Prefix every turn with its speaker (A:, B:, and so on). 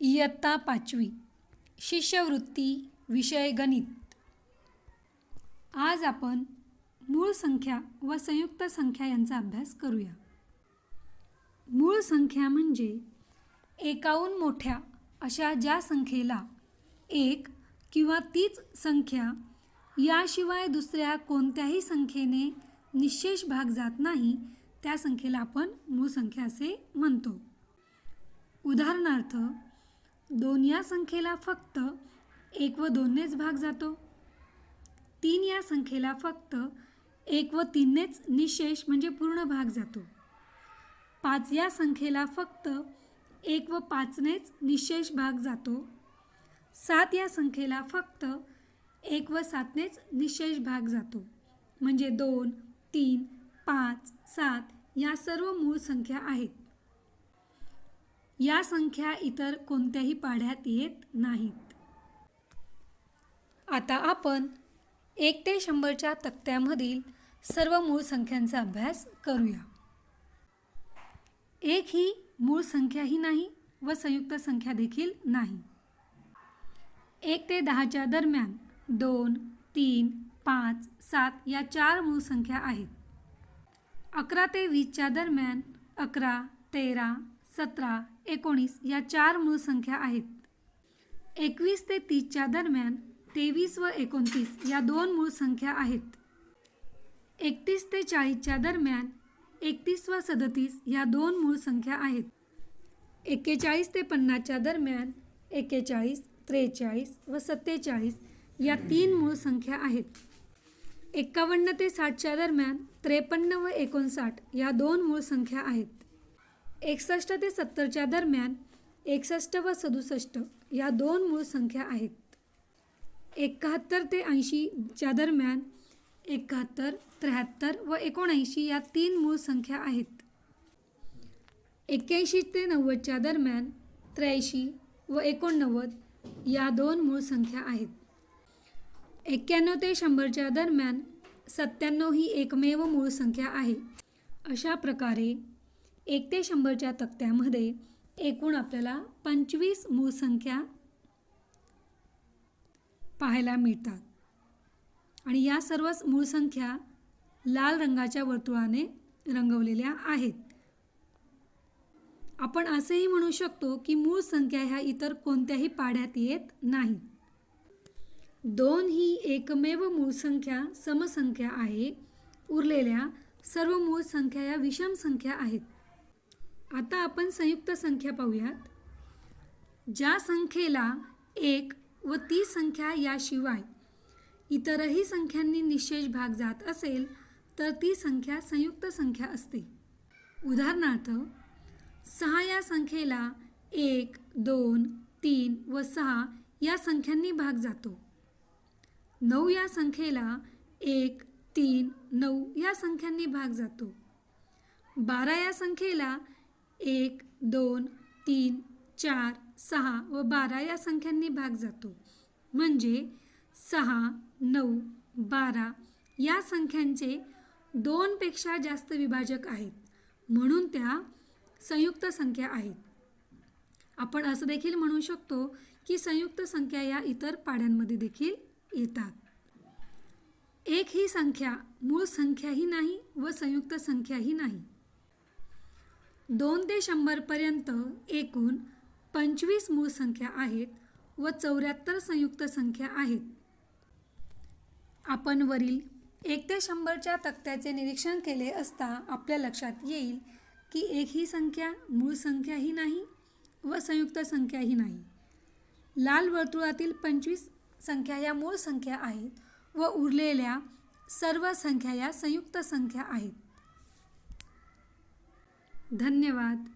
A: इयत्ता पाचवी. शिष्यवृत्ती विषय गणित. आज आपण मूळ संख्या व संयुक्त संख्या यांचा अभ्यास करूया. मूळ संख्या म्हणजे एकाहून मोठ्या अशा ज्या संख्येला एक किंवा तीच संख्या याशिवाय दुसऱ्या कोणत्याही संख्येने निशेष भाग जात नाही त्या संख्येला आपण मूळ संख्या असे म्हणतो. उदाहरणार्थ दोन या संख्येला फक्त एक व दोननेच भाग जातो. तीन या संख्येला फक्त एक व तीननेच निशेष म्हणजे पूर्ण भाग जातो. पाच या संख्येला फक्त एक व पाचनेच निशेष भाग जातो. सात या संख्येला फक्त एक व सातनेच निशेष भाग जातो. म्हणजे दोन तीन पाच सात या सर्व मूळ संख्या आहेत. या संख्या इतर कोणत्याही पाढ्यात येत नाहीत. आता आपण एक ते शंभरच्या तक्त्यामधील सर्व मूळ संख्यांचा अभ्यास करूया. एक ही मूळ संख्याही नाही व संयुक्त संख्या देखील नाही. एक ते दहाच्या दरम्यान दोन तीन पाच सात या चार मूळ संख्या आहेत. अकरा ते वीसच्या दरम्यान अकरा तेरा सतरा एकोणीस या चार मूळ संख्या आहेत. एकवीस ते तीसच्या दरम्यान तेवीस व एकोणतीस या दोन मूळ संख्या आहेत. एकतीस ते चाळीसच्या दरम्यान एकतीस व सदतीस या दोन मूळ संख्या आहेत. एक्केचाळीस ते पन्नासच्या दरम्यान एक्केचाळीस त्रेचाळीस व सत्तेचाळीस या तीन मूळ संख्या आहेत. एक्कावन्न ते साठच्या दरम्यान त्रेपन्न व एकोणसाठ या दोन मूळ संख्या आहेत. एकसष्ट ते सत्तरच्या दरम्यान एकसष्ट व सदुसष्ट या दोन मूळ संख्या आहेत. एकाहत्तर ते ऐंशीच्या दरम्यान एकाहत्तर त्र्याहत्तर व एकोणऐंशी या तीन मूळ संख्या आहेत. एक्क्याऐंशी ते नव्वदच्या दरम्यान त्र्याऐंशी व एकोणनव्वद या दोन मूळ संख्या आहेत. एक्क्याण्णव ते शंभरच्या दरम्यान सत्त्याण्णव ही एकमेव मूळ संख्या आहे. अशा प्रकारे एक ते शंभरच्या तक्त्यामध्ये एकूण आपल्याला पंचवीस मूळ संख्या पाहायला मिळतात. आणि या सर्वच मूळ संख्या लाल रंगाच्या वर्तुळाने रंगवलेल्या आहेत. आपण असेही म्हणू शकतो की मूळ संख्या ह्या इतर कोणत्याही पाढ्यात येत नाही. दोन ही एकमेव मूळ संख्या समसंख्या आहे. उरलेल्या सर्व मूळ संख्या या विषम संख्या आहेत. आता आपण संयुक्त संख्या पाहूयात. ज्या संख्येला एक व ती संख्या याशिवाय इतरही संख्यांनी निशेष भाग जात असेल तर ती संख्या संयुक्त संख्या असते. उदाहरणार्थ सहा या संख्येला एक दोन तीन व सहा या संख्यांनी भाग जातो. नऊ या संख्येला एक तीन नऊ या संख्यांनी भाग जातो. बारा या संख्येला एक दोन तीन चार सहा व बारा या संख्यांनी भाग जातो. म्हणजे सहा नऊ बारा या संख्यांचे दोनपेक्षा जास्त विभाजक आहेत. म्हणून त्या संयुक्त संख्या आहेत. आपण असं देखील म्हणू शकतो की संयुक्त संख्या या इतर पाड्यांमध्ये देखील येतात. एक ही संख्या मूळ संख्याही नाही व संयुक्त संख्याही नाही. दोन ते शंभरपर्यंत एकूण पंचवीस मूळ संख्या आहेत व चौऱ्याहत्तर संयुक्त संख्या आहेत. आपण वरील एक ते शंभरच्या तक्त्याचे निरीक्षण केले असता आपल्या लक्षात येईल की एक ही संख्या मूळ संख्याही नाही व संयुक्त संख्याही नाही. लाल वर्तुळातील पंचवीस संख्या या मूळ संख्या आहेत व उरलेल्या सर्व संख्या या संयुक्त संख्या आहेत. धन्यवाद.